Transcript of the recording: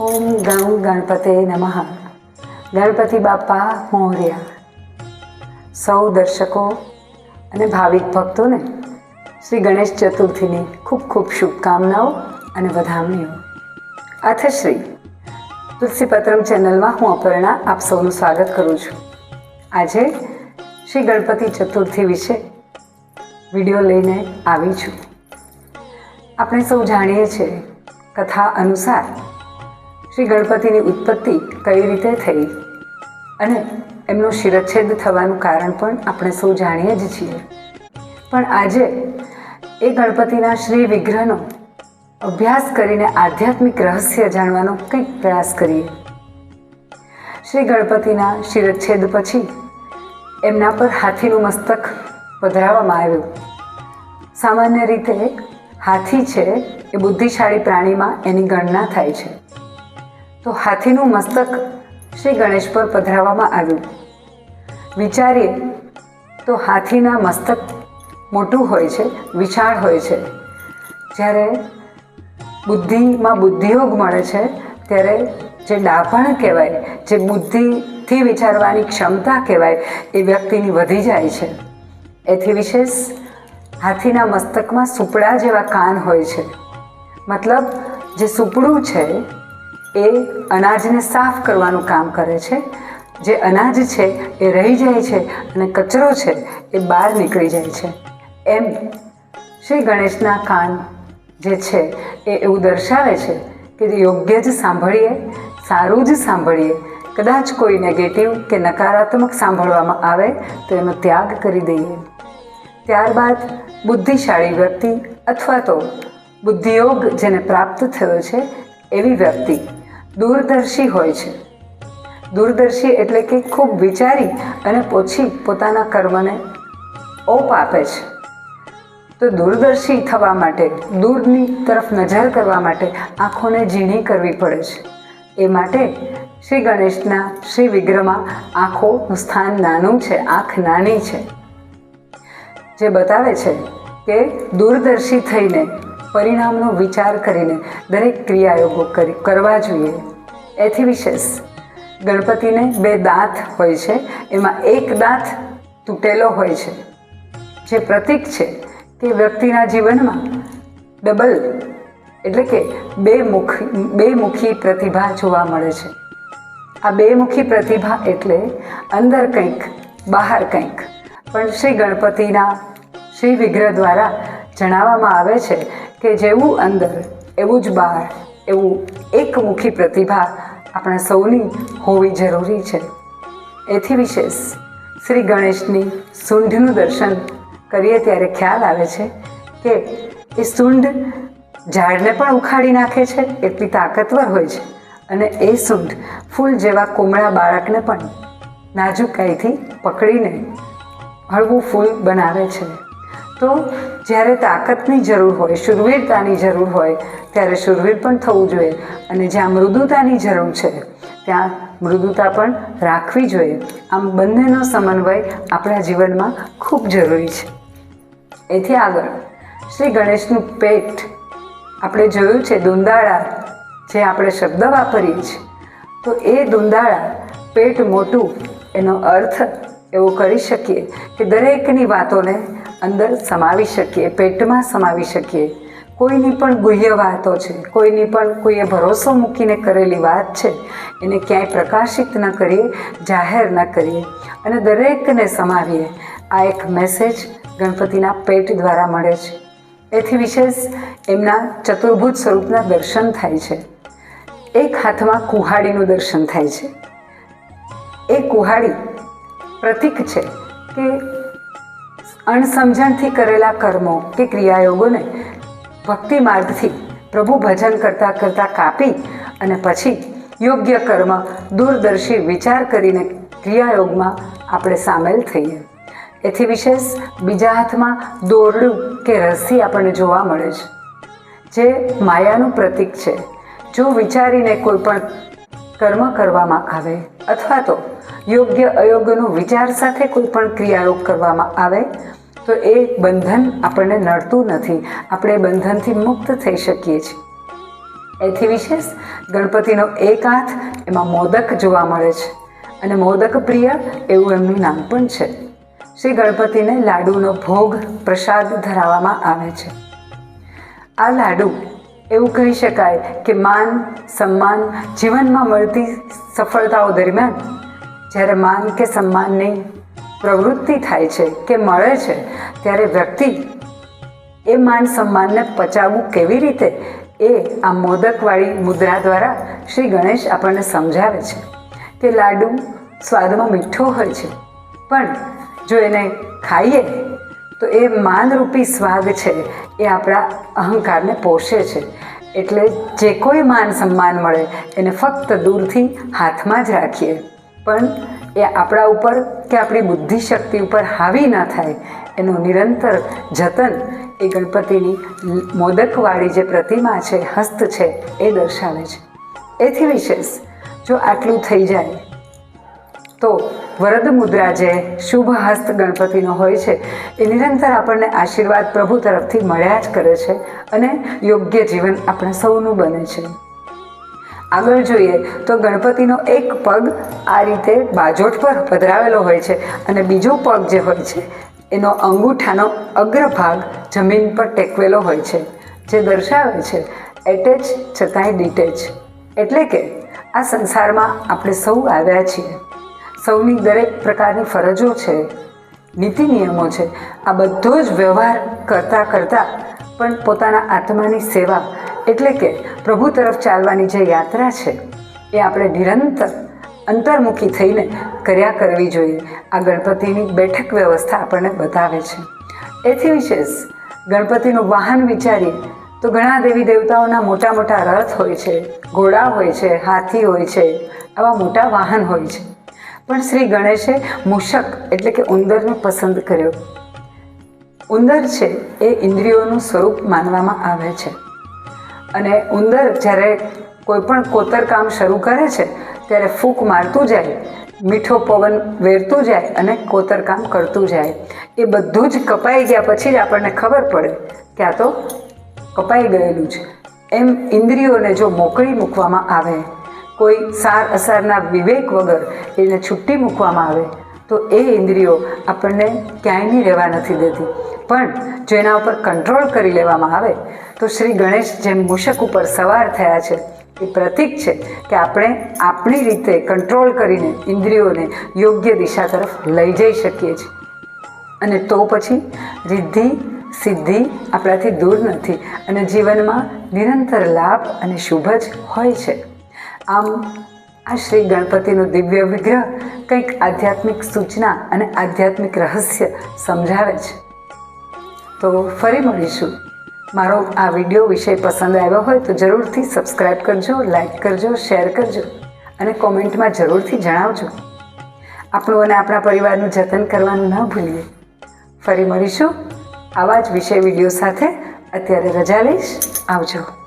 ઓમ ગણ ગણપતે નમઃ. ગણપતિ બાપા મોર્યા. સૌ દર્શકો અને ભાવિક ભક્તોને શ્રી ગણેશ ચતુર્થીની ખૂબ ખૂબ શુભકામનાઓ અને વધામણીઓ. અથશ્રી, તુલસીપત્રમ ચેનલમાં હું અપર્ણા આપ સૌનું સ્વાગત કરું છું. આજે શ્રી ગણપતિ ચતુર્થી વિશે વીડિયો લઈને આવી છું. આપણે સૌ જાણીએ છીએ કથા અનુસાર શ્રી ગણપતિની ઉત્પત્તિ કઈ રીતે થઈ? અને એમનો શિરચ્છેદ થવાનું કારણ પણ આપણે સૌ જાણીએ જ છીએ. પણ આજે એ ગણપતિના શ્રી વિગ્રહનો અભ્યાસ કરીને આધ્યાત્મિક રહસ્ય જાણવાનો કંઈક પ્રયાસ કરીએ. શ્રી ગણપતિના શિરચ્છેદ પછી એમના પર હાથીનું મસ્તક પધરાવવામાં આવ્યું. સામાન્ય રીતે હાથી છે એ બુદ્ધિશાળી પ્રાણીમાં એની ગણના થાય છે. તો હાથીનું મસ્તક શ્રી ગણેશ પર પધરાવવામાં આવ્યું. વિચારીએ, તો હાથીના મસ્તક મોટું હોય છે, વિશાળ હોય છે. જ્યારે બુદ્ધિમાં બુદ્ધિયોગ મળે છે, ત્યારે જે ડાપણ કહેવાય, જે બુદ્ધિથી વિચારવાની ક્ષમતા કહેવાય, એ વ્યક્તિની વધી જાય છે. એથી વિશેષ હાથીના મસ્તકમાં સુપડા જેવા કાન હોય છે. મતલબ, જે સુપડું છે એ અનાજને સાફ કરવાનું કામ કરે છે. જે અનાજ છે એ રહી જાય છે અને કચરો છે એ બહાર નીકળી જાય છે. એમ શ્રી ગણેશના કાન જે છે એ એવું દર્શાવે છે કે યોગ્ય જ સાંભળીએ, સારું જ સાંભળીએ. કદાચ કોઈ નેગેટિવ કે નકારાત્મક સાંભળવામાં આવે તો એનો ત્યાગ કરી દઈએ. ત્યારબાદ બુદ્ધિશાળી વ્યક્તિ અથવા તો બુદ્ધિયોગ જેને પ્રાપ્ત થયો છે એવી વ્યક્તિ દૂરદર્શી હોય છે. દૂરદર્શી એટલે કે ખૂબ વિચારી અને પછી પોતાના કર્મને ઓપ આપે છે. તો દૂરદર્શી થવા માટે, દૂરની તરફ નજર કરવા માટે આંખોને ઝીણી કરવી પડે છે. એ માટે શ્રી ગણેશના શ્રી વિગ્રહમાં આંખોનું સ્થાન નાનું છે, આંખ નાની છે. જે બતાવે છે કે દૂરદર્શી થઈને પરિણામનો વિચાર કરીને દરેક ક્રિયાયોગો કરી, કરવા જોઈએ. એથી વિશેષ ગણપતિને બે દાંત હોય છે. એમાં એક દાંત તૂટેલો હોય છે. જે પ્રતીક છે કે વ્યક્તિના જીવનમાં ડબલ એટલે કે બે મુખી બે મુખી પ્રતિભા જોવા મળે છે. આ બે મુખી પ્રતિભા એટલે અંદર કંઈક, બહાર કંઈક. પણ શ્રી ગણપતિના શ્રી વિગ્રહ દ્વારા જણાવવામાં આવે છે કે જેવું અંદર, એવું જ બહાર, એવું એકમુખી પ્રતિભા આપણા સૌની હોવી જરૂરી છે. એથી વિશેષ, શ્રી ગણેશની સૂંઢનું દર્શન કરીએ ત્યારે ખ્યાલ આવે છે કે એ સૂંઢ ઝાડને પણ ઉખાડી નાખે છે, એટલી તાકતવર હોય છે. અને એ સૂંઢ ફૂલ જેવા કોમળા બાળકને પણ નાજુકાઈથી પકડીને હળવું ફૂલ બનાવે છે. તો જ્યારે તાકાતની જરૂર હોય, શુરવીરતાની જરૂર હોય, ત્યારે શુરવીર પણ થવું જોઈએ. અને જ્યાં મૃદુતાની જરૂર છે, ત્યાં મૃદુતા પણ રાખવી જોઈએ. આમ બંનેનો સમન્વય આપણા જીવનમાં ખૂબ જરૂરી છે. એથી આગળ, શ્રી ગણેશનું પેટ. આપણે જોયું છે દુંદાળા, જે આપણે શબ્દ વાપરીએ છીએ. તો એ દુંદાળા પેટ મોટું, એનો અર્થ એવો કરી શકીએ કે દરેકની વાતોને અંદર સમાવી શકીએ, પેટમાં સમાવી શકીએ. કોઈની પણ ગુહ્ય વાતો છે, કોઈની પણ કોઈએ ભરોસો મૂકીને કરેલી વાત છે, એને ક્યાંય પ્રકાશિત ન કરીએ, જાહેર ન કરીએ અને દરેકને સમાવીએ. આ એક મેસેજ ગણપતિના પેટ દ્વારા મળે છે. એથી વિશેષ એમના ચતુર્ભુજ સ્વરૂપના દર્શન થાય છે. એક હાથમાં કુહાડીનું દર્શન થાય છે. એ કુહાડી પ્રતીક છે કે અણસમજણથી કરેલા કર્મો કે ક્રિયાયોગોને ભક્તિ માર્ગથી પ્રભુ ભજન કરતાં કરતાં કાપી અને પછી યોગ્ય કર્મ, દૂરદર્શી વિચાર કરીને ક્રિયાયોગમાં આપણે સામેલ થઈએ. એથી વિશેષ બીજા હાથમાં દોરડું કે રસી આપણને જોવા મળે છે. જે માયાનું પ્રતીક છે. જો વિચારીને કોઈ પણ કર્મ કરવામાં આવે અથવા તો યોગ્ય અયોગ્યનો વિચાર સાથે કોઈ પણ ક્રિયાયોગ કરવામાં આવે, તો એ બંધન આપણને નડતું નથી. આપણે બંધનથી મુક્ત થઈ શકીએ છીએ. એથી વિશેષ ગણપતિનો એક હાથ એમાં મોદક જોવા મળે છે અને મોદક પ્રિય એવું એમનું નામ પણ છે. શ્રી ગણપતિને લાડુનો ભોગ પ્રસાદ ધરાવવામાં આવે છે. આ લાડુ એવું કહી શકાય કે માન, સન્માન જીવનમાં મળતી સફળતાઓ દરમિયાન જ્યારે માન કે સન્માનની પ્રવૃત્તિ થાય છે કે મળે છે, ત્યારે વ્યક્તિ એ માન સન્માનને પચાવવું કેવી રીતે એ આ મોદકવાળી મુદ્રા દ્વારા શ્રી ગણેશ આપણને સમજાવે છે કે લાડુ સ્વાદમાં મીઠો હોય છે, પણ જો એને ખાઈએ તો એ માનરૂપી સ્વાદ છે એ આપણા અહંકારને પોષે છે. એટલે જે કોઈ માન સન્માન મળે, એને ફક્ત દૂરથી હાથમાં જ રાખીએ. પણ એ આપણા ઉપર કે આપણી બુદ્ધિ શક્તિ ઉપર હાવી ન થાય, એનું નિરંતર જતન એ ગણપતિની મોદકવાળી જે પ્રતિમા છે, હસ્ત છે, એ દર્શાવે છે. એથી વિશેષ જો આટલું થઈ જાય, તો વરદ મુદ્રા જે શુભ હસ્ત ગણપતિનો હોય છે, એ નિરંતર આપણને આશીર્વાદ પ્રભુ તરફથી મળ્યા જ કરે છે અને યોગ્ય જીવન આપણે સૌનું બને છે. આગળ જોઈએ તો ગણપતિનો એક પગ આ રીતે બાજોઠ પર પધરાવેલો હોય છે અને બીજો પગ જે હોય છે, એનો અંગૂઠાનો અગ્રભાગ જમીન પર ટેકવેલો હોય છે, જે દર્શાવે છે એટેચ છતાંય ડિટેચ એટલે કે આ સંસારમાં આપણે સૌ આવ્યા છીએ. સૌની દરેક પ્રકારની ફરજો છે, નીતિ નિયમો છે. આ બધો જ વ્યવહાર કરતાં કરતાં પણ પોતાના આત્માની સેવા એટલે કે પ્રભુ તરફ ચાલવાની જે યાત્રા છે, એ આપણે નિરંતર અંતર્મુખી થઈને કર્યા કરવી જોઈએ. આ ગણપતિની બેઠક વ્યવસ્થા આપણને બતાવે છે. એથી વિશેષ ગણપતિનું વાહન વિચારીએ તો ઘણા દેવી દેવતાઓના મોટા મોટા રથ હોય છે, ઘોડા હોય છે, હાથી હોય છે, આવા મોટા વાહન હોય છે. પણ શ્રી ગણેશે મૂષક એટલે કે ઉંદરને પસંદ કર્યો. ઉંદર છે એ ઇન્દ્રિયોનું સ્વરૂપ માનવામાં આવે છે. અને ઉંદર જ્યારે કોઈ પણ કોતર શરૂ કરે છે, ત્યારે ફૂંક મારતું જાય, મીઠો પવન વેરતું જાય અને કોતરકામ કરતું જાય. એ બધું જ કપાઈ ગયા પછી જ આપણને ખબર પડે કે આ તો કપાઈ ગયેલું છે. એમ ઇન્દ્રિયોને જો મોકળી મૂકવામાં આવે કોઈ સાર અસારના વિવેક વગર એને છૂટી મૂકવામાં આવે, તો એ ઇન્દ્રિયો આપણને ક્યાંય નહીં રહેવા નથી દેતી. પણ જો એના ઉપર કંટ્રોલ કરી લેવામાં આવે, તો શ્રી ગણેશ જેમ મૂષક ઉપર સવાર થયા છે, એ પ્રતીક છે કે આપણે આપણી રીતે કંટ્રોલ કરીને ઇન્દ્રિયોને યોગ્ય દિશા તરફ લઈ જઈ શકીએ છીએ. અને તો પછી રિદ્ધિ, સિદ્ધિ આપણાથી દૂર નથી અને જીવનમાં નિરંતર લાભ અને શુભ જ હોય છે. આમ આ શ્રી ગણપતિનું દિવ્ય વિગ્રહ કંઈક આધ્યાત્મિક સૂચના અને આધ્યાત્મિક રહસ્ય સમજાવે છે. તો ફરી મળીશું. મારો આ વીડિયો વિષય પસંદ આવ્યો હોય તો જરૂરથી સબસ્ક્રાઈબ કરજો લાઈક કરજો, શેર કરજો અને કોમેન્ટમાં જરૂરથી જણાવજો. આપણું અને આપણા પરિવારનું જતન કરવાનું ન ભૂલીએ. ફરી મળીશું. આવા જ વિષય વીડિયો સાથે. અત્યારે રજા લઈશ. આવજો.